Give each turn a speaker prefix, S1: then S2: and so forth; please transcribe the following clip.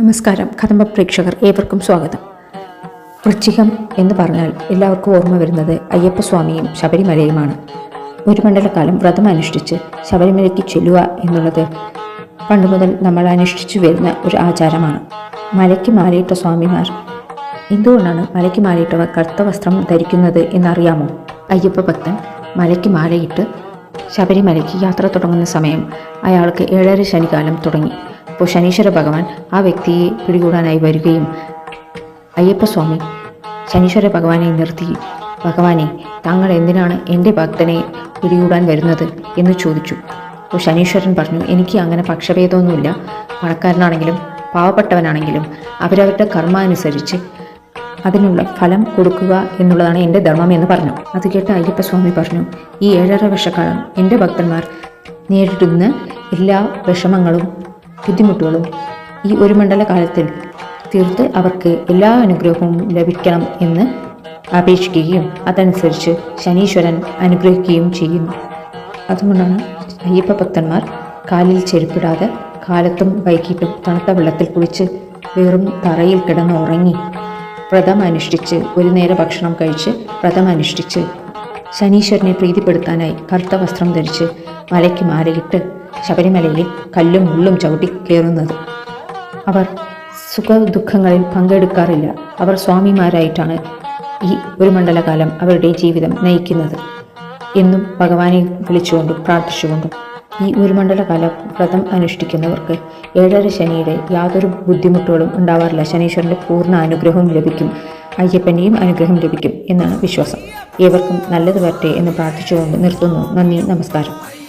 S1: നമസ്കാരം. കദംബ പ്രേക്ഷകർ ഏവർക്കും സ്വാഗതം. വൃശ്ചികം എന്ന് പറഞ്ഞാൽ എല്ലാവർക്കും ഓർമ്മ വരുന്നത് അയ്യപ്പസ്വാമിയും ശബരിമലയുമാണ്. ഒരു മണ്ഡലക്കാലം വ്രതം അനുഷ്ഠിച്ച് ശബരിമലയ്ക്ക് ചെല്ലുക എന്നുള്ളത് പണ്ട് മുതൽ നമ്മൾ അനുഷ്ഠിച്ചു വരുന്ന ഒരു ആചാരമാണ്. മലയ്ക്ക് മാലയിട്ട സ്വാമിമാർ എന്തുകൊണ്ടാണ് മലയ്ക്ക് മാലയിട്ടവർ കറുത്ത വസ്ത്രം ധരിക്കുന്നത് എന്നറിയാമോ? അയ്യപ്പ ഭക്തൻ മലയ്ക്ക് മാലയിട്ട് ശബരിമലയ്ക്ക് യാത്ര തുടങ്ങുന്ന സമയം അയാൾക്ക് ഏഴര ശനികാലം തുടങ്ങി. അപ്പോൾ ശനീശ്വര ഭഗവാൻ ആ വ്യക്തിയെ പിടികൂടാനായി വരികയും അയ്യപ്പസ്വാമി ശനീശ്വര ഭഗവാനെ നിർത്തി. ഭഗവാനെ താങ്കൾ എന്തിനാണ് എന്റെ ഭക്തനെ പിടികൂടാൻ വരുന്നത്? എന്ന് ചോദിച്ചു. അപ്പോൾ ശനീശ്വരൻ പറഞ്ഞു എനിക്ക് അങ്ങനെ പക്ഷഭേദമൊന്നുമില്ല. പണക്കാരനാണെങ്കിലും പാവപ്പെട്ടവനാണെങ്കിലും അവരവരുടെ കർമ്മ അനുസരിച്ച് അതിനുള്ള ഫലം കൊടുക്കുക എന്നുള്ളതാണ് എന്റെ ധർമ്മം എന്ന് പറഞ്ഞു. അത് കേട്ട് അയ്യപ്പസ്വാമി പറഞ്ഞു ഈ ഏഴര വർഷക്കാലം എന്റെ ഭക്തന്മാർ നേരിടുന്ന എല്ലാ വിഷമങ്ങളും ബുദ്ധിമുട്ടുകളും ഈ ഒരു മണ്ഡല കാലത്തിൽ തീർത്ത് അവർക്ക് എല്ലാ അനുഗ്രഹവും ലഭിക്കണം എന്ന് അപേക്ഷിക്കുകയും അതനുസരിച്ച് ശനീശ്വരൻ അനുഗ്രഹിക്കുകയും ചെയ്യുന്നു. അതുകൊണ്ടാണ് അയ്യപ്പ ഭക്തന്മാർ കാലിൽ ചെരുപ്പിടാതെ കാലത്തും വൈകിട്ടും തണുത്ത വെള്ളത്തിൽ കുളിച്ച് വെറും തറയിൽ കിടന്ന് ഉറങ്ങി വ്രതം അനുഷ്ഠിച്ച് ഒരു നേരം ഭക്ഷണം കഴിച്ച് വ്രതം അനുഷ്ഠിച്ച് ശനീശ്വരനെ പ്രീതിപ്പെടുത്താനായി കറുത്ത വസ്ത്രം ധരിച്ച് മലയ്ക്ക് മാലയിട്ട് ശബരിമലയിൽ കല്ലും മുള്ളും ചവിട്ടി കയറുന്നത്. അവർ സുഖ ദുഃഖങ്ങളിൽ പങ്കെടുക്കാറില്ല. അവർ സ്വാമിമാരായിട്ടാണ് ഈ ഒരു മണ്ഡലകാലം അവരുടെ ജീവിതം നയിക്കുന്നത് എന്നും ഭഗവാനെ വിളിച്ചുകൊണ്ടും പ്രാർത്ഥിച്ചുകൊണ്ടും. ഈ ഒരു മണ്ഡലകാല വ്രതം അനുഷ്ഠിക്കുന്നവർക്ക് ഏഴര ശനിയുടെ യാതൊരു ബുദ്ധിമുട്ടുകളും ഉണ്ടാവാറില്ല. ശനീശ്വരന്റെ പൂർണ അനുഗ്രഹവും ലഭിക്കും. അയ്യപ്പന്റെയും അനുഗ്രഹം ലഭിക്കും എന്നാണ് വിശ്വാസം. ഏവർക്കും നല്ലത് വരട്ടെ എന്ന് പ്രാർത്ഥിച്ചുകൊണ്ട് നിർത്തുന്നു. നന്ദി നമസ്കാരം.